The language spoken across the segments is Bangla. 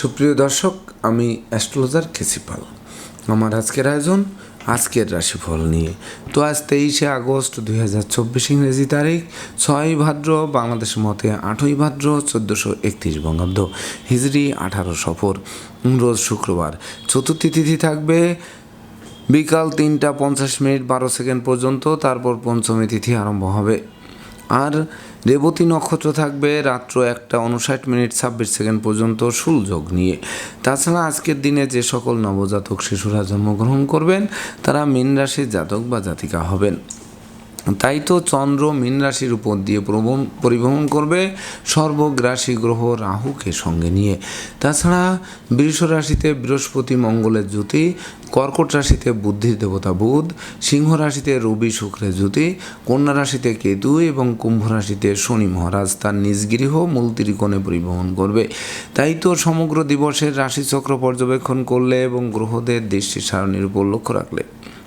সুপ্রিয় দর্শক, আমি অ্যাস্ট্রোলজার খেসিপাল। আমার আজকের আয়োজন, আজকের রাশিফল নিয়ে। তো আজ তেইশে আগস্ট দুই হাজার চব্বিশ ইংরেজি তারিখ, ছয় ভাদ্র বাংলাদেশের মতে আটই ভাদ্র, চোদ্দোশো একত্রিশ বঙ্গাব্দ। হিজড়ি আঠারো সফর, রোজ শুক্রবার। চতুর্থী তিথি থাকবে বিকাল তিনটা পঞ্চাশ মিনিট বারো সেকেন্ড পর্যন্ত, তারপর পঞ্চমী তিথি আরম্ভ হবে। আর রেবতী নক্ষত্র থাকবে রাত্র একটা উনষাট মিনিট ছাব্বিশ সেকেন্ড পর্যন্ত সুলযোগ নিয়ে। তাছাড়া আজকের দিনে যে সকল নবজাতক শিশুরা জন্মগ্রহণ করবেন, তারা মীন রাশির জাতক বা জাতিকা হবেন। তাই তো চন্দ্র মীন রাশির উপর দিয়ে পরিভ্রমণ করবে সর্বগ্রাসী গ্রহ রাহুকে সঙ্গে নিয়ে। তাছাড়া বৃষ রাশিতে বৃহস্পতি মঙ্গলের জ্যোতি, কর্কট রাশিতে বুদ্ধির দেবতা বুধ, সিংহ রাশিতে রবি শুক্রের জ্যোতি, কন্যা রাশিতে কেতু এবং কুম্ভ রাশিতে শনি মহারাজ তার নিজ গৃহ মূল ত্রিকোণে পরিবহন করবে। তাই তো সমগ্র দিবসের রাশিচক্র পর্যবেক্ষণ করলে এবং গ্রহদের দৃষ্টি সারণীর উপর লক্ষ্য রাখলে।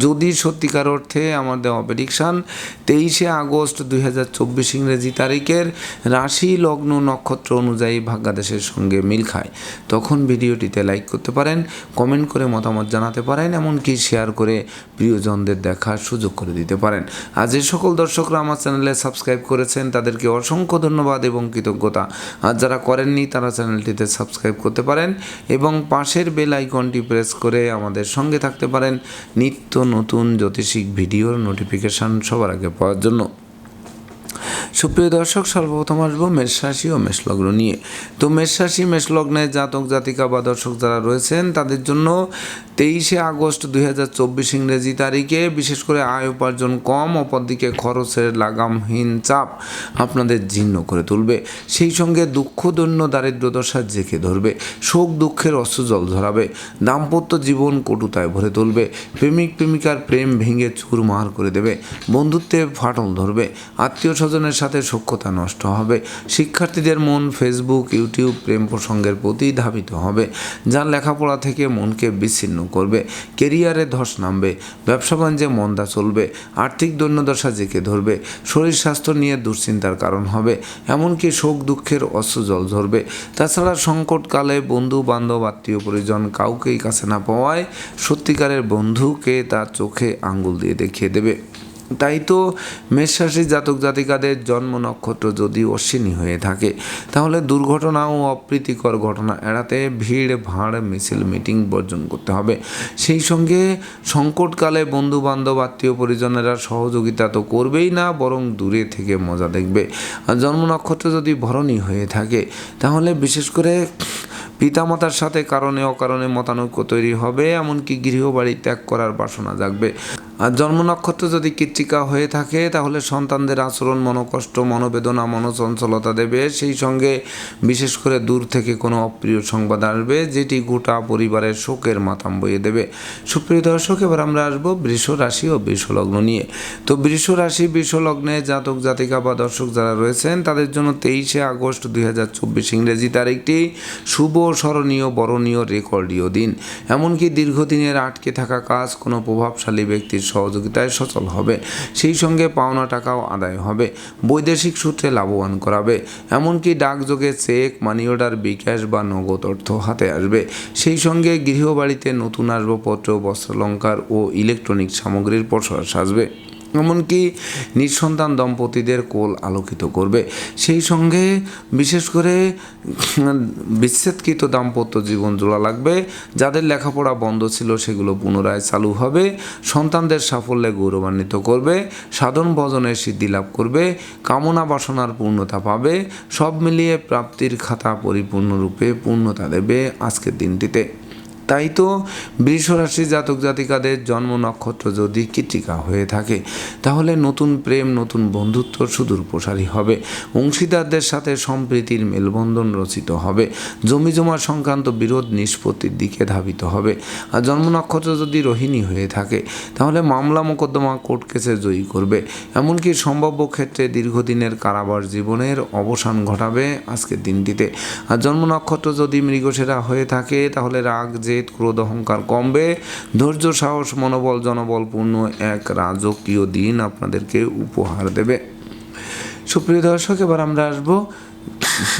যদি সত্যিকার অর্থে আমাদের দেওয়া প্রেডিকশান তেইশে আগস্ট দুই হাজার চব্বিশ ইংরেজি তারিখের রাশি লগ্ন নক্ষত্র অনুযায়ী ভাগ্যাদেশের সঙ্গে মিল খায়। তখন ভিডিওটিতে লাইক করতে পারেন কমেন্ট করে মতামত জানাতে পারেন, এমনকি শেয়ার করে প্রিয়জনদের দেখার সুযোগ করে দিতে পারেন। আর যে সকল দর্শকরা আমার চ্যানেলে সাবস্ক্রাইব করেছেন, তাদেরকে অসংখ্য ধন্যবাদ এবং কৃতজ্ঞতা। আর যারা করেননি, তারা চ্যানেলটিতে সাবস্ক্রাইব করতে পারেন এবং পাশের বেল আইকনটি প্রেস করে আমাদের সঙ্গে থাকতে পারেন। নিত্য নতুন জ্যোতিষিক ভিডিওর নোটিফিকেশান সবার আগে পাওয়ার জন্য। সুপ্রিয় দর্শক, সর্বপ্রথম আসব মেষ রাশি ও মেষলগ্ন নিয়ে। তো মেষ রাশি মেষলগ্নের জাতক, জাতিকা বা দর্শক যারা রয়েছেন, তাদের জন্য তেইশে আগস্ট দুই হাজার চব্বিশ ইংরেজি তারিখে বিশেষ করে আয় উপার্জন কম, অপরদিকে খরচের লাগামহীন চাপ আপনাদের জীর্ণ করে তুলবে। সেই সঙ্গে দুঃখ, দৈন্য, দারিদ্র দশা জেঁকে ধরবে। শোক, দুঃখের অস্ত্র জল ধরাবে। দাম্পত্য জীবন কটুতায় ভরে তুলবে। প্রেমিক, প্রেমিকার প্রেম ভেঙে চুরমার করে দেবে। বন্ধুত্বে ফাটল ধরবে। আত্মীয় স্বজনের সাথে সখ্যতা নষ্ট হবে। শিক্ষার্থীদের মন ফেসবুক ইউটিউব প্রেম প্রসঙ্গের প্রতি ধাবিত হবে। যা লেখাপড়া থেকে মনকে বিচ্ছিন্ন করবে। কেরিয়ারে ধস নামবে। ব্যবসা বাণিজ্যে মন্দা চলবে। আর্থিক দৈন্যদশা জেঁকে ধরবে। শরীর স্বাস্থ্য নিয়ে দুশ্চিন্তার কারণ হবে। এমনকি শোক দুঃখের অস্ত্র জল ধরবে তাছাড়া সংকটকালে বন্ধু, বান্ধব, আত্মীয়, পরিজন কাউকেই কাছে না পাওয়ায় সত্যিকারের বন্ধুকে তার চোখে আঙ্গুল দিয়ে দেখিয়ে দেবে। তাই তো মেষরাশি জাতক জাতিকাদের জন্ম নক্ষত্র যদি অশ্বিনী হয়ে থাকে, তাহলে দুর্ঘটনা ও অপ্রীতিকর ঘটনা এড়াতে ভিড়, ভাড়, মিছিল, মিটিং বর্জন করতে হবে। সেই সঙ্গে সংকটকালে বন্ধু বান্ধব আত্মীয় পরিজনেরা সহযোগিতা তো করবেই না, বরং দূরে থেকে মজা দেখবে। আর জন্ম নক্ষত্র যদি ভরণী হয়ে থাকে, তাহলে বিশেষ করে পিতামাতার সাথে কারণে অকারণে মতানৈক্য তৈরি হবে, এমনকি গৃহবাড়ি ত্যাগ করার বাসনা জাগবে। আর জন্ম নক্ষত্র যদি কৃত্তিকা হয়ে থাকে, তাহলে সন্তানদের আচরণ, মনোকষ্ট, মনোবেদনা, মনোচঞ্চলতা দেবে। সেই সঙ্গে বিশেষ করে দূর থেকে কোনো অপ্রিয় সংবাদ আসবে, যেটি গোটা পরিবারের শোকের মাথাম বইয়ে দেবে। সুপ্রিয় দর্শক, এবার আমরা আসব বৃষ রাশি ও বৃষ লগ্ন নিয়ে। তো বৃষ রাশি, বৃষ লগ্নে জাতক, জাতিকা বা দর্শক যারা রয়েছেন, তাদের জন্য তেইশে আগস্ট দুই হাজার চব্বিশ ইংরেজি তারিখটি শুভ, স্মরণীয়, বরণীয়, রেকর্ডীয় দিন। এমনকি দীর্ঘদিনের আটকে থাকা কাজ কোনো প্রভাবশালী ব্যক্তির সহযোগিতায় সচল হবে। সেই সঙ্গে পাওনা টাকাও আদায় হবে। বৈদেশিক সূত্রে লাভবান করাবে। এমনকি ডাকযোগে চেক, মানি অর্ডার, বিকাশ বা নগদ অর্থ হাতে আসবে। সেই সঙ্গে গৃহবাড়িতে নতুন আসবাবপত্র বস্ত্রালঙ্কার ও ইলেকট্রনিক সামগ্রীর প্রসার সাজবে। এমনকি নিঃসন্তান দম্পতিদের কোল আলোকিত করবে। সেই সঙ্গে বিশেষ করে বিচ্ছেদকৃত দাম্পত্য জীবন জোড়া লাগবে। যাদের লেখাপড়া বন্ধ ছিল সেগুলো পুনরায় চালু হবে। সন্তানদের সাফল্যে গৌরবান্বিত করবে। সাধন ভজনের সিদ্ধি লাভ করবে। কামনা বাসনার পূর্ণতা পাবে। সব মিলিয়ে প্রাপ্তির খাতা পরিপূর্ণরূপে পূর্ণতা দেবে আজকের দিনটিতে। তাই তো বৃষ রাশি জাতক জাতিকাদের জন্ম নক্ষত্র যদি কৃতিকা হয়ে থাকে, তাহলে নতুন প্রেম, নতুন বন্ধুত্ব সুদূর প্রসারী হবে। অংশীদারদের সাথে সম্প্রীতির মেলবন্ধন রচিত হবে। জমি জমা সংক্রান্ত বিরোধ নিষ্পত্তির দিকে ধাবিত হবে। আর জন্ম নক্ষত্র যদি রোহিণী হয়ে থাকে, তাহলে মামলা মোকদ্দমা কোর্ট কেসে জয়ী করবে। এমনকি সম্ভাব্য ক্ষেত্রে দীর্ঘদিনের কারাবার জীবনের অবসান ঘটাবে আজকের দিনটিতে। আর জন্ম নক্ষত্র যদি মৃগসেরা হয়ে থাকে, তাহলে রাগ জেদ, ক্রোধ, অহংকার কমবে। ধৈর্য, সাহস, মনোবল জনবল পূর্ণ এক রাজকীয় দিন আপনাদেরকে উপহার দেবে। সুপ্রিয় দর্শক, এবার আমরা আসব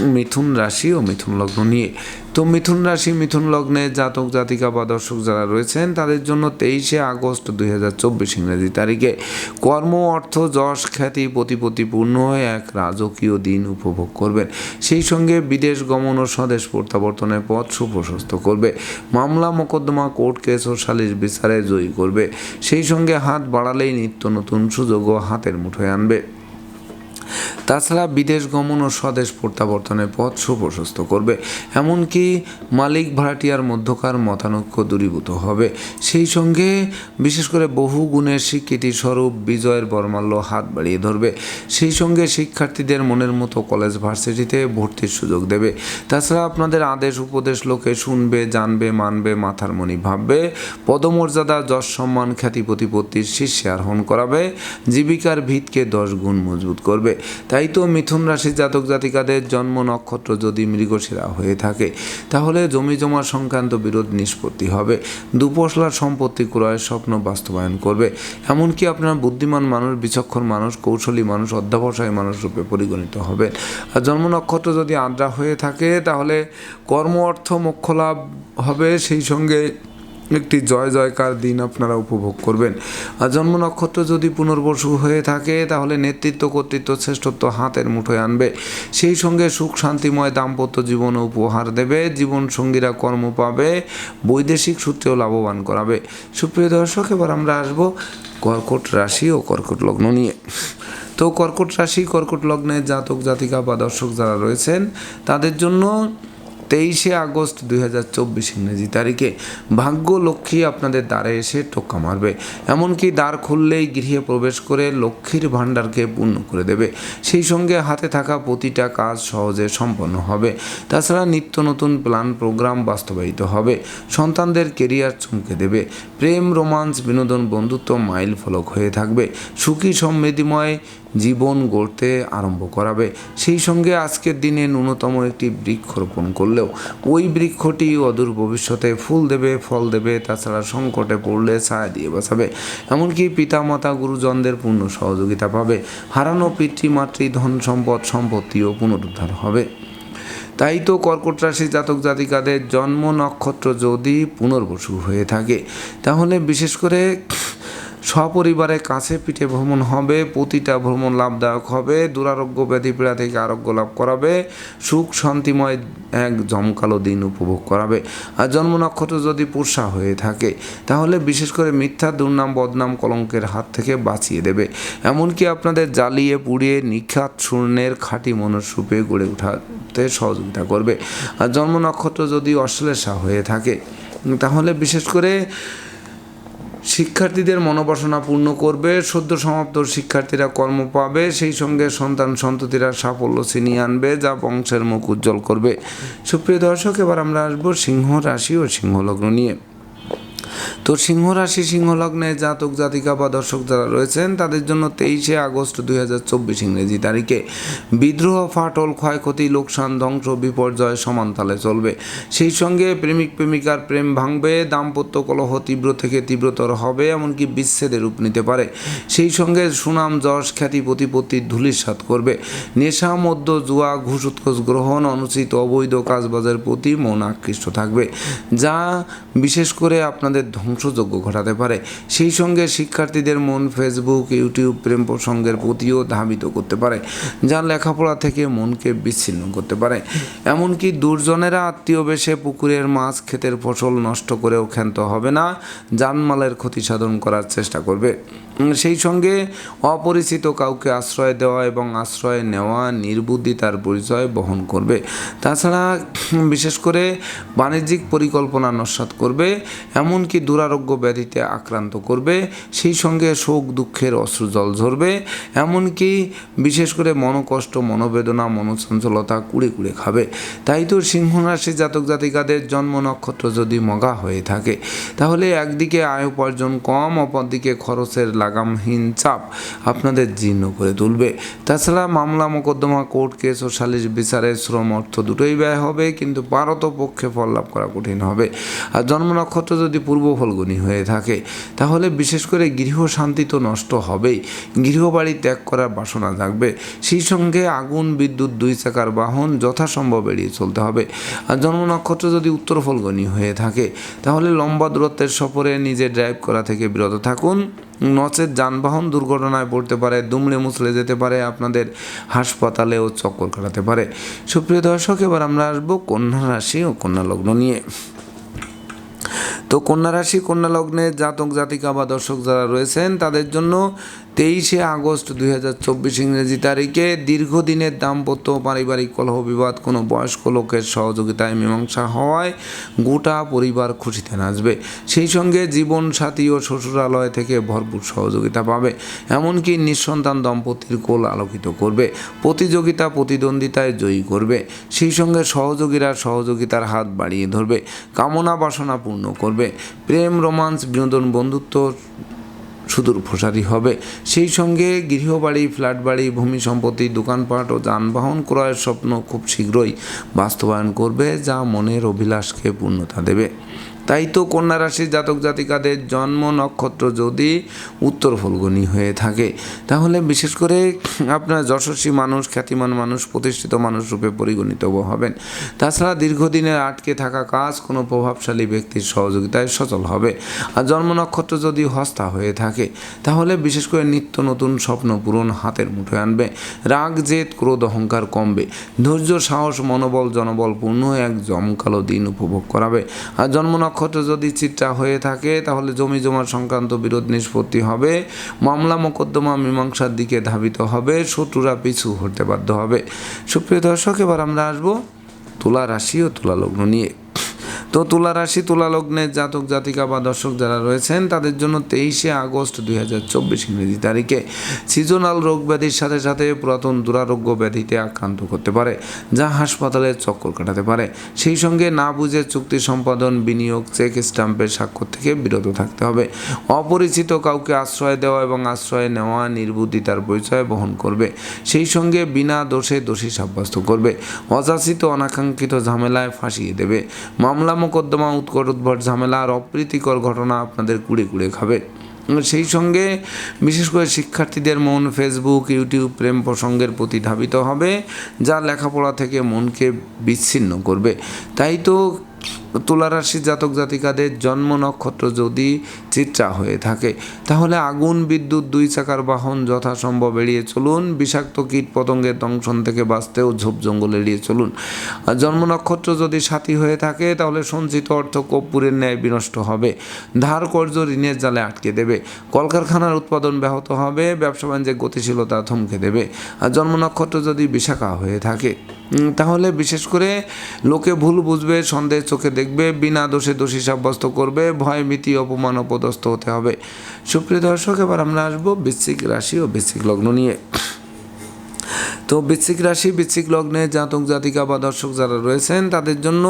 মিথুন রাশি ও মিথুন লগ্ন নিয়ে। তো মিথুন রাশি, মিথুন লগ্নে জাতক, জাতিকা বা দর্শক যারা রয়েছেন, তাদের জন্য তেইশে আগস্ট দুই হাজার চব্বিশ ইংরেজি তারিখে কর্ম, অর্থ, যশ, খ্যাতি প্রতিপত্তিপূর্ণ এক রাজকীয় দিন উপভোগ করবেন। সেই সঙ্গে বিদেশ গমন ও স্বদেশ প্রত্যাবর্তনের পথ সুপ্রশস্ত করবে। মামলা, মোকদ্দমা, কোর্ট কেস ও সালিশ বিচারে জয়ী করবে। সেই সঙ্গে হাত বাড়ালেই নিত্য নতুন সুযোগও হাতের মুঠোয় আনবে। তাছাড়া বিদেশ গমন ও স্বদেশ প্রত্যাবর্তনের পথ সুপ্রশস্ত করবে। এমনকি মালিক ভাড়াটিয়ার মধ্যকার মতানৈক্য দূরীভূত হবে। সেই সঙ্গে বিশেষ করে বহু গুণের স্বীকৃতি স্বরূপ বিজয়ের বর্মাল্য হাত বাড়িয়ে ধরবে। সেই সঙ্গে শিক্ষার্থীদের মনের মতো কলেজ ভার্সিটিতে ভর্তির সুযোগ দেবে। তাছাড়া আপনাদের আদেশ উপদেশ লোকে শুনবে, জানবে, মানবে মাথার মনি ভাববে। পদমর্যাদা, যশ সম্মান, খ্যাতি, প্রতিপত্তির শীর্ষে আরোহণ করাবে। জীবিকার ভিতকে দশ গুণ মজবুত করবে। তাই তো মিথুন রাশির জাতক জাতিকাদের জন্ম নক্ষত্র যদি মৃগশিরা হয়ে থাকে, তাহলে জমি জমা সংক্রান্ত বিরোধ নিষ্পত্তি হবে। দুপশলার সম্পত্তি ক্রয়ের স্বপ্ন বাস্তবায়ন করবে। এমনকি আপনার বুদ্ধিমান মানুষ, বিচক্ষণ মানুষ, কৌশলী মানুষ, অধ্যাবসায়ী মানুষ রূপে পরিগণিত হবে আর জন্ম নক্ষত্র যদি আদ্রা হয়ে থাকে, তাহলে কর্ম, অর্থ, মোক্ষ লাভ হবে। সেই সঙ্গে একটি জয় জয়কার দিন আপনারা উপভোগ করবেন। আর জন্ম নক্ষত্র যদি পুনর্বসু হয়ে থাকে, তাহলে নেতৃত্ব, কর্তৃত্ব, শ্রেষ্ঠত্ব হাতের মুঠোয় আনবে। সেই সঙ্গে সুখ, শান্তিময়, দাম্পত্য জীবন উপহার দেবে। জীবন সঙ্গীরা কর্ম পাবে, বৈদেশিক সূত্রেও লাভবান করাবে। সুপ্রিয় দর্শক, এবার আমরা আসব কর্কট রাশি ও কর্কট লগ্ন নিয়ে। তো কর্কট রাশি, কর্কট লগ্নে জাতক, জাতিকা বা দর্শক যারা রয়েছেন, তাদের জন্য তেইশে আগস্ট দুই হাজার চব্বিশ ইংরেজি তারিখে ভাগ্য লক্ষ্মী আপনাদের দ্বারে এসে টোক্কা মারবে। এমনকি দ্বার খুললেই গৃহে প্রবেশ করে লক্ষ্মীর ভাণ্ডারকে পূর্ণ করে দেবে। সেই সঙ্গে হাতে থাকা প্রতিটা কাজ সহজে সম্পন্ন হবে। তাছাড়া নিত্য নতুন প্ল্যান প্রোগ্রাম বাস্তবায়িত হবে। সন্তানদের কেরিয়ার চমকে দেবে। প্রেম, রোমান্স, বিনোদন, বন্ধুত্ব মাইল ফলক হয়ে থাকবে। সুখী, সমৃদ্ধিময় জীবন গড়তে আরম্ভ করাবে। সেই সঙ্গে আজকের দিনে ন্যূনতম একটি বৃক্ষ রোপণ করলেও ওই বৃক্ষটি অদূর ভবিষ্যতে ফুল দেবে, ফল দেবে, তাছাড়া সংকটে পড়লে ছায়া দিয়ে বাঁচাবে। এমনকি পিতামাতা, গুরুজনদের পূর্ণ সহযোগিতা পাবে। হারানো পিতৃমাতৃ ধন সম্পদ, সম্পত্তিও পুনরুদ্ধার হবে। তাই তো কর্কট রাশি জাতক জাতিকাদের জন্ম নক্ষত্র যদি পুনর্বসু হয়ে থাকে, তাহলে বিশেষ করে সপরিবারে কাছে পিঠে ভ্রমণ হবে, প্রতিটা ভ্রমণ লাভদায়ক হবে, দুরারোগ্য ব্যাধি পীড়া থেকে আরোগ্য লাভ করাবে, সুখ শান্তিময় এক জমকালো দিন উপভোগ করাবে। আর জন্ম নক্ষত্র যদি পোষা হয়ে থাকে, তাহলে বিশেষ করে মিথ্যা, দুর্নাম, বদনাম কলঙ্কের হাত থেকে বাঁচিয়ে দেবে। এমনকি আপনাদের জ্বালিয়ে পুড়িয়ে নিখাত শূন্যের খাঁটি মনস্রূপে গড়ে ওঠাতে সহযোগিতা করবে। আর জন্ম নক্ষত্র যদি অশ্লেষা হয়ে থাকে, তাহলে বিশেষ করে শিক্ষার্থীদের মনোবাসনা পূর্ণ করবে, সদ্য সমাপ্ত শিক্ষার্থীরা কর্ম পাবে, সেই সঙ্গে সন্তান সন্ততিরা সাফল্য ছিনিয়ে আনবে, যা বংশের মুখ উজ্জ্বল করবে। সুপ্রিয় দর্শক, এবার আমরা আসব সিংহ রাশি ও সিংহলগ্ন নিয়ে। তো সিংহ রাশি, সিংহ লগ্নে জাতক, জাতিকা বা দর্শক যারা রয়েছেন, তাদের জন্য তেইশে আগস্ট দুই হাজার চব্বিশ ইংরেজি তারিখে। বিদ্রোহ, ফাটল, ক্ষয়ক্ষতি, লোকসান, ধ্বংস, বিপর্যয় সমানতালে চলবে। সেই সঙ্গে প্রেমিক, প্রেমিকার প্রেম ভাঙবে, দাম্পত্য কলহ তীব্র থেকে তীব্রতর হবে, এমনকি বিচ্ছেদের রূপ নিতে পারে। সেই সঙ্গে সুনাম, যশ, খ্যাতি প্রতিপত্তির ধূলিসাৎ করবে। নেশা মধ্য জুয়া, ঘুষ, উৎকোষ গ্রহণ, অনুচিত, অবৈধ কাজবাজের প্রতি মন আকৃষ্ট থাকবে। যা, বিশেষ করে আপনাদের পরিবারের ধ্বংসযজ্ঞ ঘটাতে পারে। সেই সঙ্গে শিক্ষার্থীদের মন ফেসবুক ইউটিউব প্রেম প্রসঙ্গের প্রতিও ধাবিত করতে পারে, যা লেখাপড়া থেকে মনকে বিচ্ছিন্ন করতে পারে। এমনকি দুর্জনেরা আত্মীয় বেশে পুকুরের মাছ, ক্ষেতের ফসল নষ্ট করেও ক্ষান্ত হবে না, জানমালের ক্ষতি সাধন করার চেষ্টা করবে। সেই সঙ্গে অপরিচিত কাউকে আশ্রয় দেওয়া এবং আশ্রয় নেওয়া নির্বুদ্ধিতার পরিচয় বহন করবে। তাছাড়া, বিশেষ করে বাণিজ্যিক পরিকল্পনা নস্বাত করবে। এমনকি দুরারোগ্য ব্যাধিতে আক্রান্ত করবে, সেই সঙ্গে শোক, দুঃখের অশ্রুজল ঝরবে, এমনকি বিশেষ করে মনোকষ্ট, মনোবেদনা, মনোচঞ্চলতা কুড়ে কুড়ে খাবে। তাই তো সিংহ রাশি জাতক জাতিকাদের জন্ম নক্ষত্র যদি মগা হয়ে থাকে, তাহলে একদিকে আয় উপার্জন কম, অপরদিকে খরচের লাগামহীন চাপ আপনাদের জীর্ণ করে তুলবে। তাছাড়া মামলা, মোকদ্দমা, কোর্ট কেস ও সালিশ বিচারে শ্রম, অর্থ দুটোই ব্যয় হবে, কিন্তু পারত পক্ষে ফল লাভ করা কঠিন হবে। আর জন্ম নক্ষত্র যদি পূর্ব ফলগুনি হয়ে থাকে। তাহলে বিশেষ করে গৃহ শান্তি তো নষ্ট হবেই। গৃহবাড়ি ত্যাগ করার বাসনা থাকবে। সেই সঙ্গে আগুন, বিদ্যুৎ, দুই চাকার বাহন যথাসম্ভব এড়িয়ে চলতে হবে। আর জন্ম নক্ষত্র যদি উত্তর ফলগনি হয়ে থাকে, তাহলে লম্বা দূরত্বের সফরে নিজে ড্রাইভ করা থেকে বিরত থাকুন। নচেত যানবাহন দুর্ঘটনায় পড়তে পারে, দুমড়ে মুচড়ে যেতে পারে, আপনাদের হাসপাতালেও চক্কর কাটাতে পারে। সুপ্রিয় দর্শক, এবার আমরা আসব কন্যা রাশি ও কন্যা লগ্ন নিয়ে। তো কন্যা রাশি, কন্যা লগ্নে জাতক, জাতিকা বা দর্শক যারা রয়েছেন, তাদের জন্য তেইশে আগস্ট দুই হাজার চব্বিশ ইংরেজি তারিখে দীর্ঘদিনের দাম্পত্য পারিবারিক কলহ বিবাদ, কোনো বয়স্ক লোকের সহযোগিতায় মীমাংসা হওয়ায় গোটা পরিবার খুশিতে নাচবে। সেই সঙ্গে জীবন সাথী ও শ্বশুরালয় থেকে ভরপুর সহযোগিতা পাবে, এমনকি নিঃসন্তান দম্পতির কোল আলোকিত করবে, প্রতিযোগিতা প্রতিদ্বন্দ্বিতায় জয়ী করবে। সেই সঙ্গে সহযোগীরা সহযোগিতার হাত বাড়িয়ে ধরবে, কামনা বাসনা পূর্ণ করবে। প্রেম, রোমান্স, বিনোদন, বন্ধুত্ব সুদূর প্রসারী হবে। সেই সঙ্গে গৃহবাড়ি ফ্ল্যাট বাড়ি ভূমি সম্পত্তি, দোকানপাট ও যানবাহন ক্রয়ের স্বপ্ন খুব শীঘ্রই বাস্তবায়ন করবে, যা মনের অভিলাষকে পূর্ণতা দেবে। তাই তো কন্যা রাশির জাতক জাতিকাদের জন্ম নক্ষত্র যদি উত্তর ফলগুনি হয়ে থাকে। তাহলে বিশেষ করে আপনার যশস্বী মানুষ, খ্যাতিমান মানুষ, প্রতিষ্ঠিত মানুষ রূপে পরিগণিত হবেন। তাছাড়া দীর্ঘদিনের আটকে থাকা কাজ কোনো প্রভাবশালী ব্যক্তির সহযোগিতায় সচল হবে। আর জন্ম নক্ষত্র যদি হস্তা হয়ে থাকে, তাহলে বিশেষ করে নিত্য নতুন স্বপ্ন পূরণ হাতের মুঠোয় আনবে। রাগ, জেদ, ক্রোধ, অহংকার কমবে। ধৈর্য, সাহস, মনোবল, জনবল পূর্ণ এক জমকালো দিন উপভোগ করাবে। আর জন্ম নক্ষত্র যদি চিত্রা হয়ে থাকে, তাহলে জমি জমা সংক্রান্ত বিরোধ নিষ্পত্তি হবে। মামলা মোকদ্দমা মীমাংসার দিকে ধাবিত হবে, শত্রুরা পিছু হতে বাধ্য হবে। সুপ্রিয় দর্শক, এবার আমরা আসব তুলা রাশি ও তুলা লগ্ন নিয়ে। তো তুলা রাশি, তুলা লগ্নের জাতক, জাতিকা বা দর্শক যারা রয়েছেন, তাদের জন্য তেইশে আগস্ট দুই হাজার চব্বিশ ইংরেজি তারিখে সিজনাল রোগ ব্যাধির সাথে সাথে পুরাতন দুরারোগ্য ব্যাধিতে আক্রান্ত করতে পারে, যা হাসপাতালে চক্কর কাটাতে পারে। সেই সঙ্গে না বুঝে চুক্তি সম্পাদন, বিনিয়োগ, চেক স্টাম্পের স্বাক্ষর থেকে বিরত থাকতে হবে। অপরিচিত কাউকে আশ্রয় দেওয়া এবং আশ্রয় নেওয়া নির্বুদ্ধিতার পরিচয় বহন করবে। সেই সঙ্গে বিনা দোষে দোষী সাব্যস্ত করবে। অযাচিত অনাকাঙ্ক্ষিত ঝামেলায় ফাঁসিয়ে দেবে। মামলা মোকদ্দমা, উৎকট উদ্ভট ঝামেলা আর অপ্রীতিকর ঘটনা আপনাদের কুড়ে কুড়ে খাবে। সেই সঙ্গে বিশেষ করে শিক্ষার্থীদের মন ফেসবুক ইউটিউব প্রেম প্রসঙ্গের প্রতি ধাবিত হবে, যা লেখাপড়া থেকে মনকে বিচ্ছিন্ন করবে। তাই তো তুলারাশি জাতক জাতিকাদের জন্ম নক্ষত্র যদি চিত্রা হয়ে থাকে, তাহলে আগুন, বিদ্যুৎ, দুই চাকার বাহন যথাসম্ভব এড়িয়ে চলুন। বিষাক্ত কীট পতঙ্গের দংশন থেকে বাঁচতেও ঝোপ জঙ্গল এড়িয়ে চলুন। জন্ম নক্ষত্র যদি সাথী হয়ে থাকে, তাহলে সঞ্চিত অর্থ কর্পূরের ন্যায় বিনষ্ট হবে। ধার কর্য ঋণের জালে আটকে দেবে। কলকারখানার উৎপাদন ব্যাহত হবে। ব্যবসা বাণিজ্যের গতিশীলতা থমকে দেবে। আর জন্ম নক্ষত্র যদি বিশাখা হয়ে থাকে তাহলে বিশেষ করে লোকে ভুল বুঝবে, সন্দেহ চোখে দেখবে, বিনা দোষে দোষী সাব্যস্ত করবে, ভয় মিতি অপমান অপদস্থ হতে হবে। সুপ্রিয় দর্শক, এবার আমরা আসব বৃশ্চিক রাশি ও বৃশ্চিক লগ্ন নিয়ে। তো বৃশ্চিক রাশি, বৃশ্চিক লগ্নে জাতক, জাতিকা বা দর্শক যারা রয়েছেন, তাদের জন্য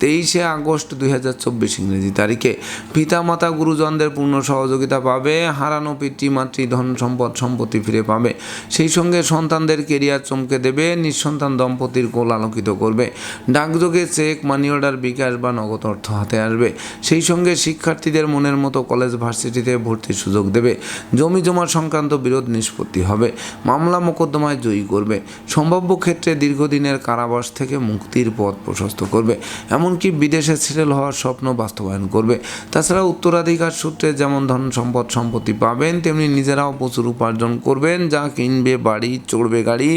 তেইশে আগস্ট দুই হাজার চব্বিশ ইংরেজি তারিখে। পিতামাতা, গুরুজনদের পূর্ণ সহযোগিতা পাবে, হারানো পিতৃ, মাতৃ, ধন সম্পদ, সম্পত্তি ফিরে পাবে। সেই সঙ্গে সন্তানদের কেরিয়ার চমকে দেবে, নিঃসন্তান দম্পতির কোল আলোকিত করবে। ডাকযোগে চেক, মানি অর্ডার, বিকাশ বা নগদ অর্থ হাতে আসবে। সেই সঙ্গে শিক্ষার্থীদের মনের মতো কলেজ, ভার্সিটিতে ভর্তির সুযোগ দেবে। জমি জমা সংক্রান্ত বিরোধ নিষ্পত্তি হবে। মামলা মোকদ্দমায় জয়ী করবে। করবে। সম্ভাব্য ক্ষেত্রে দীর্ঘদিনের কারাবাস থেকে মুক্তির পথ প্রশস্ত করবে। এমনকি বিদেশে সেটেল হওয়ার স্বপ্ন বাস্তবায়ন করবে। তাছাড়া উত্তরাধিকার সূত্রে যেমন ধন সম্পদ সম্পত্তি পাবেন, তেমনি নিজেরাও প্রচুর উপার্জন করবেন, যা কিনবে, বাড়ি, চড়বে গাড়ি,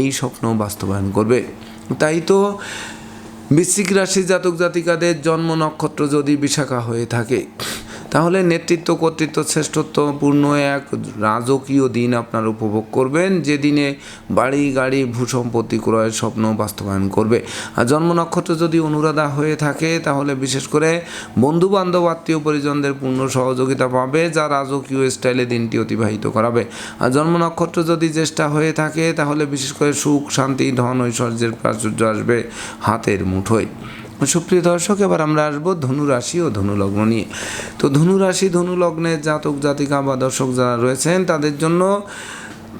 এই স্বপ্ন বাস্তবায়ন করবে। তাই তো বৃশ্চিক রাশি জাতক জাতিকাদের জন্ম নক্ষত্র যদি বিশাখা হয়ে থাকে তাহলে নেতৃত্ব, কর্তৃত্ব, শ্রেষ্ঠত্বপূর্ণ এক রাজকীয় দিন আপনার উপভোগ করবেন, যে দিনে বাড়ি, গাড়ি, ভূসম্পত্তি ক্রয়ের স্বপ্ন বাস্তবায়ন করবে। আর জন্ম নক্ষত্র যদি অনুরাধা হয়ে থাকে, তাহলে বিশেষ করে বন্ধু বান্ধব আত্মীয় পরিজনদের পূর্ণ সহযোগিতা পাবে, যা রাজকীয় স্টাইলে দিনটি অতিবাহিত করাবে। আর জন্ম নক্ষত্র যদি জ্যেষ্ঠা হয়ে থাকে, তাহলে বিশেষ করে সুখ, শান্তি, ধন, ঐশ্বর্যের প্রাচুর্য আসবে হাতের মুঠোয়। সুপ্রিয় দর্শক, এবার আমরা আসব ধনু রাশি ও ধনু লগ্ন নিয়ে। তো ধনু রাশি ধনু লগ্নের জাতক জাতিকা বা দর্শক যারা রয়েছেন, তাদের জন্য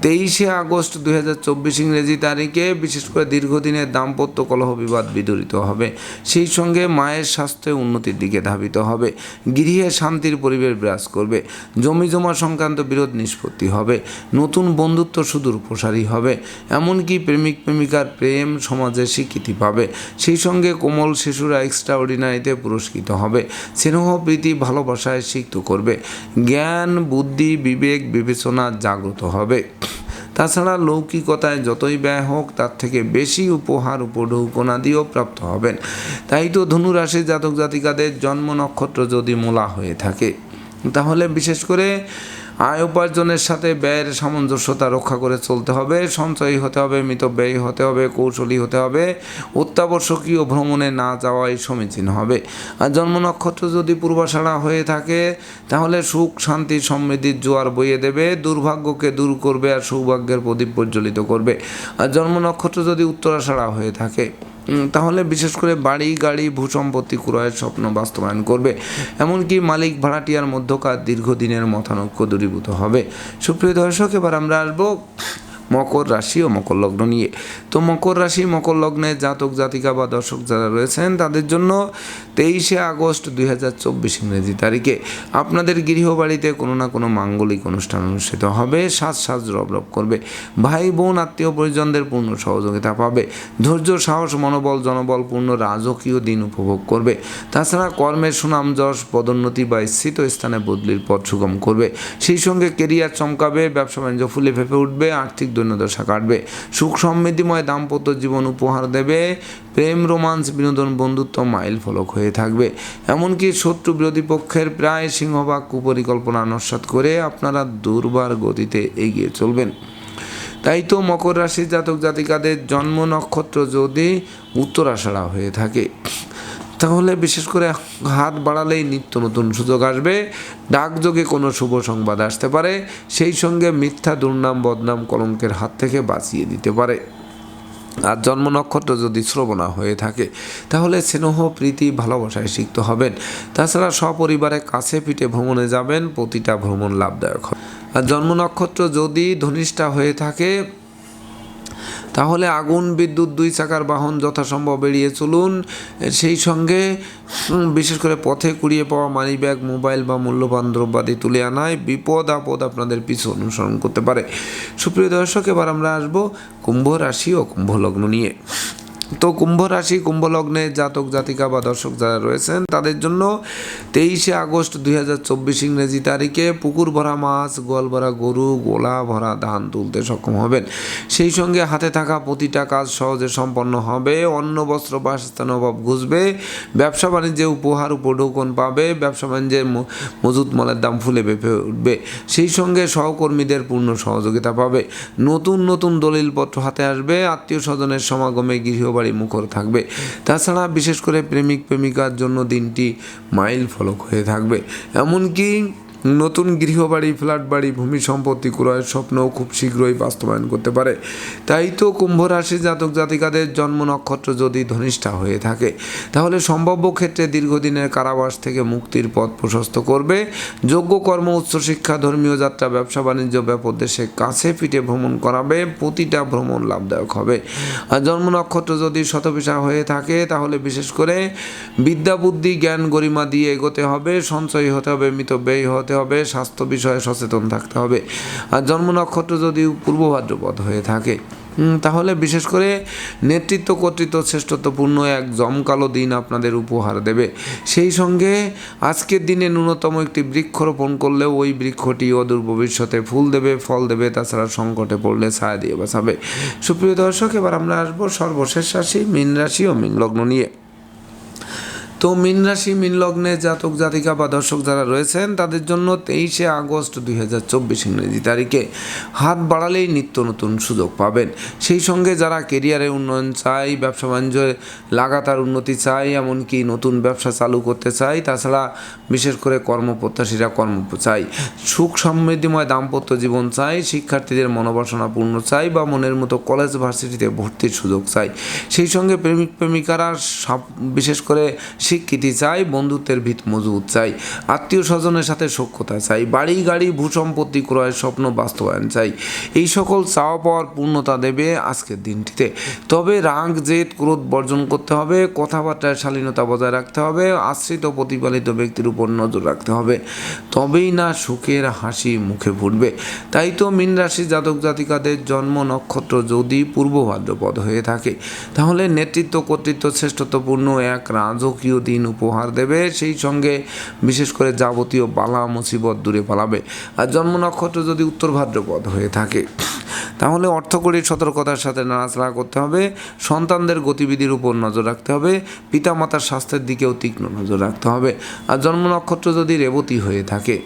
তেইশে আগস্ট দুই হাজার চব্বিশ ইংরেজি তারিখে বিশেষ করে দীর্ঘদিনের দাম্পত্য কলহ বিবাদ বিদরিত হবে। সেই সঙ্গে মায়ের স্বাস্থ্যে উন্নতির দিকে ধাবিত হবে। গৃহে শান্তির পরিবেশ বিরাজ করবে। জমি জমা সংক্রান্ত বিরোধ নিষ্পত্তি হবে। নতুন বন্ধুত্ব সুদূর প্রসারী হবে। এমনকি প্রেমিক প্রেমিকার প্রেম সমাজে স্বীকৃতি পাবে। সেই সঙ্গে কোমল শিশুরা এক্সট্রা অর্ডিনারিতে পুরস্কৃত হবে। স্নেহ, প্রীতি, ভালোবাসায় সিক্ত করবে। জ্ঞান, বুদ্ধি, বিবেক, বিবেচনা জাগ্রত হবে। তাছাড়া লৌকিকতায় যতই ব্যয় হোক, তার থেকে বেশি উপহার উপঢৌকনাদিও প্রাপ্ত হবেন। তাই তো ধনুরাশি জাতক জাতিকাদের জন্ম নক্ষত্র যদি মূলা হয়ে থাকে। তাহলে বিশেষ করে আয় উপার্জনের সাথে ব্যয়ের সামঞ্জস্যতা রক্ষা করে চলতে হবে, সঞ্চয়ী হতে হবে মিতব্যয়ী হতে হবে, কৌশলী হতে হবে, অত্যাবশ্যকীয় ভ্রমণে না যাওয়াই সমীচীন হবে। আর জন্ম নক্ষত্র যদি পূর্বাষাঢ়া হয়ে থাকে, তাহলে সুখ, শান্তি সমৃদ্ধির জোয়ার বইয়ে দেবে, দুর্ভাগ্যকে দূর করবে আর সৌভাগ্যের প্রদীপ প্রজ্বলিত করবে। আর জন্ম নক্ষত্র যদি উত্তরাষাঢ়া হয়ে থাকে তাহলে বিশেষ করে বাড়ি, গাড়ি, ভূসম্পত্তি ক্রয়ের স্বপ্ন বাস্তবায়ন করবে। এমনকি মালিক ভাড়াটিয়ার মধ্যকার দীর্ঘদিনের মতানৈক্য দূরীভূত হবে। সুপ্রিয় দর্শক, এবার আমরা আসব মকর রাশি ও মকর লগ্ন নিয়ে। তো মকর রাশি, মকর লগ্নে জাতক, জাতিকা বা দর্শক যারা রয়েছেন, তাদের জন্য তেইশে আগস্ট দুই হাজার চব্বিশ ইংরেজি তারিখে আপনাদের গৃহবাড়িতে কোনো না কোনো মাঙ্গলিক অনুষ্ঠান অনুষ্ঠিত হবে। সাজ সাজ রব রব করবে। ভাই, বোন, আত্মীয় পরিজনদের পূর্ণ সহযোগিতা পাবে। ধৈর্য, সাহস, মনোবল, জনবল পূর্ণ রাজকীয় দিন উপভোগ করবে। তাছাড়া কর্মের সুনাম, যশ, পদোন্নতি বা স্থিত স্থানে বদলির পথ সুগম করবে। সেই সঙ্গে কেরিয়ার চমকাবে, ব্যবসা বাণিজ্য ফুলে ফেপে উঠবে, আর্থিক দৈন্যদশা কাটবে। সুখ সমৃদ্ধিময় দাম্পত্য জীবন উপহার দেবে। প্রেম, রোমান্স, বিনোদন, বন্ধুত্ব মাইল ফলক হয়ে থাকবে। এমনকি শত্রু বিরোধী পক্ষের প্রায় সিংহভাগ কুপরিকল্পনা নস্বাত করে আপনারা দুর্বার গতিতে এগিয়ে চলবেন। তাই তো মকর রাশির জাতক জাতিকাদের জন্ম নক্ষত্র যদি উত্তরাষাঢ়া হয়ে থাকে। তাহলে বিশেষ করে হাত বাড়ালেই নিত্য নতুন সুযোগ আসবে। ডাকযোগে কোনো শুভ সংবাদ আসতে পারে, সেই সঙ্গে মিথ্যা, দুর্নাম, বদনাম, কলঙ্কের হাত থেকে বাঁচিয়ে দিতে পারে। আর জন্ম নক্ষত্র যদি শ্রবণা হয়ে থাকে, তাহলে স্নেহ, প্রীতি, ভালোবাসায় সিক্ত হবেন। তাছাড়া সপরিবারে কাছে পিঠে ভ্রমণে যাবেন, প্রতিটা ভ্রমণ লাভদায়ক হবে। আর জন্ম নক্ষত্র যদি ধনিষ্ঠা হয়ে থাকে তাহলে আগুন, বিদ্যুৎ, দুই চাকার বাহন যথাসম্ভব বেরিয়ে চলুন। সেই সঙ্গে বিশেষ করে পথে কুড়িয়ে পাওয়া মানি ব্যাগ মোবাইল বা মূল্যবান দ্রব্যাদি তুলে আনায় বিপদ আপদ আপনাদের পিছু অনুসরণ করতে পারে। সুপ্রিয় দর্শক, এবার আমরা আসব কুম্ভ রাশি ও কুম্ভ লগ্ন নিয়ে। তো কুম্ভ রাশি, কুম্ভ লগ্নে জাতক, জাতিকা বা দর্শক যারা রয়েছেন, তাদের জন্য তেইশে আগস্ট দুই হাজার চব্বিশ ইংরেজি তারিখে পুকুর ভরা মাছ, গোয়াল ভরা গরু, গোলা ভরা ধান তুলতে সক্ষম হবেন। সেই সঙ্গে হাতে থাকা প্রতিটা কাজ সহজে সম্পন্ন হবে। অন্ন, বস্ত্র, বাসস্থান অভাব ঘুষবে। ব্যবসা বাণিজ্যে উপহার উপঢৌকন পাবে। ব্যবসা বাণিজ্যে মজুত মালের দাম ফুলে বেঁপে উঠবে। সেই সঙ্গে সহকর্মীদের পূর্ণ সহযোগিতা পাবে। নতুন নতুন দলিলপত্র হাতে আসবে। আত্মীয় স্বজনের সমাগমে গৃহবাড়ি মুখর থাকবে। তাছাড়া বিশেষ করে প্রেমিক প্রেমিকার জন্য দিনটি মাইল ফলক হয়ে থাকবে। এমনকি নতুন গৃহবাড়ি ফ্ল্যাট বাড়ি ভূমি সম্পত্তি ক্রয়ের স্বপ্নও খুব শীঘ্রই বাস্তবায়ন করতে পারে। তাই তো কুম্ভ রাশি জাতক জাতিকাদের জন্ম নক্ষত্র যদি ধনিষ্ঠা হয়ে থাকে, তাহলে সম্ভাব্য ক্ষেত্রে দীর্ঘদিনের কারাবাস থেকে মুক্তির পথ প্রশস্ত করবে। যোগ্য কর্ম উচ্চশিক্ষা ধর্মীয় যাত্রা, ব্যবসা, বাণিজ্য, ব্যাপক দেশে কাছে পিঠে ভ্রমণ করাবে, প্রতিটা ভ্রমণ লাভদায়ক হবে। আর জন্ম নক্ষত্র যদি শতবিশা হয়ে থাকে, তাহলে বিশেষ করে বিদ্যা, বুদ্ধি, জ্ঞান, গরিমা দিয়ে এগোতে হবে, সঞ্চয়ী হতে হবে, মৃত মিতব্যয়ী হতে হবে, স্বাস্থ্য বিষয়ে সচেতন থাকতে হবে। আর জন্ম নক্ষত্র যদি পূর্ব ভাদ্রপদ হয়ে থাকে তাহলে বিশেষ করে নেতৃত্ব কর্তৃত্ব শ্রেষ্ঠত্বপূর্ণ এক জমকালো দিন আপনাদের উপহার দেবে। সেই সঙ্গে আজকের দিনে ন্যূনতম একটি বৃক্ষরোপণ করলেও ওই বৃক্ষটি অদূর ভবিষ্যতে ফুল দেবে, ফল দেবে, তাছাড়া সংকটে পড়লে ছায়া দিয়ে বাঁচাবে। সুপ্রিয় দর্শক, এবার আমরা আসব সর্বশেষ রাশি, মীন রাশি ও মীন লগ্ন নিয়ে। তো মীন রাশি, মীন লগ্নে জাতক, জাতিকা বা দর্শক যারা রয়েছেন, তাদের জন্য তেইশে আগস্ট দুই হাজার চব্বিশ ইংরেজি তারিখে হাত বাড়ালেই নিত্য নতুন সুযোগ পাবেন। সেই সঙ্গে যারা কেরিয়ারে উন্নয়ন চাই ব্যবসা বাণিজ্যে লাগাতার উন্নতি চাই এমনকি নতুন ব্যবসা চালু করতে চাই তাছাড়া বিশেষ করে কর্মপ্রত্যাশীরা কর্ম চাই সুখ সমৃদ্ধিময় দাম্পত্য জীবন চাই শিক্ষার্থীদের মনোবাসনা পূর্ণ চাই বা মনের মতো কলেজ, ভার্সিটিতে ভর্তির সুযোগ চাই সেই সঙ্গে প্রেমিক, প্রেমিকারা বিশেষ করে স্বীকৃতি চাই, বন্ধুত্বের ভিত মজবুত চাই, আত্মীয় স্বজনের সাথে সখ্যতা চাই, বাড়ি গাড়ি, ভূসম্পত্তি ক্রয়ের স্বপ্ন বাস্তবায়ন চাই। এই সকল চাওয়া পাওয়ার পূর্ণতা দেবে আজকের দিনটিতে। তবে রাগ, জেদ, ক্রোধ বর্জন করতে হবে কথাবার্তায় শালীনতা বজায় রাখতে হবে, আশ্রিত প্রতিপালিত ব্যক্তির উপর নজর রাখতে হবে। তবেই না সুখের হাসি মুখে ফুটবে। তাই তো মীন রাশি জাতক জাতিকাদের জন্ম নক্ষত্র যদি পূর্ব ভাদ্রপদ হয়ে থাকে, তাহলে নেতৃত্ব কর্তৃত্ব শ্রেষ্ঠত্বপূর্ণ এক রাজকীয় দিন উপহার দেবে, সেই সঙ্গে বিশেষ করে যাবতীয় বালা মুসিবত দূরে পালাবে। আর জন্ম নক্ষত্র যদি উত্তর ভাদ্রপদ হয়ে থাকে, তাহলে অর্থকরীর সতর্কতার সাথে নাড়াচাড়া করতে হবে, সন্তানদের গতিবিধির উপর নজর রাখতে হবে, পিতামাতার স্বাস্থ্যের দিকেও তীক্ষ্ণ নজর রাখতে হবে। আর জন্ম নক্ষত্র যদি রেবতী হয়ে থাকে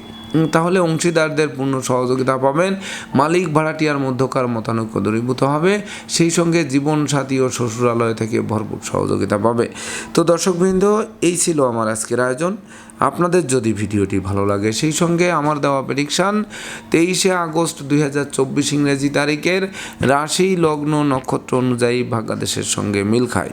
তাহলে অংশীদারদের পূর্ণ সহযোগিতা পাবেন। মালিক ভাড়াটিয়ার মধ্যকার মতানৈক্য দূরীভূত হবে। সেই সঙ্গে জীবনসাথী ও শ্বশুরালয় থেকে ভরপুর সহযোগিতা পাবে। তো দর্শকবৃন্দ, এই ছিল আমার আজকের আয়োজন। আপনাদের যদি ভিডিওটি ভালো লাগে, সেই সঙ্গে আমার দেওয়া প্রেডিকশান তেইশে আগস্ট দুই হাজার চব্বিশ ইংরেজি তারিখের রাশি লগ্ন নক্ষত্র অনুযায়ী ভাগ্যাদেশের সঙ্গে মিল খায়।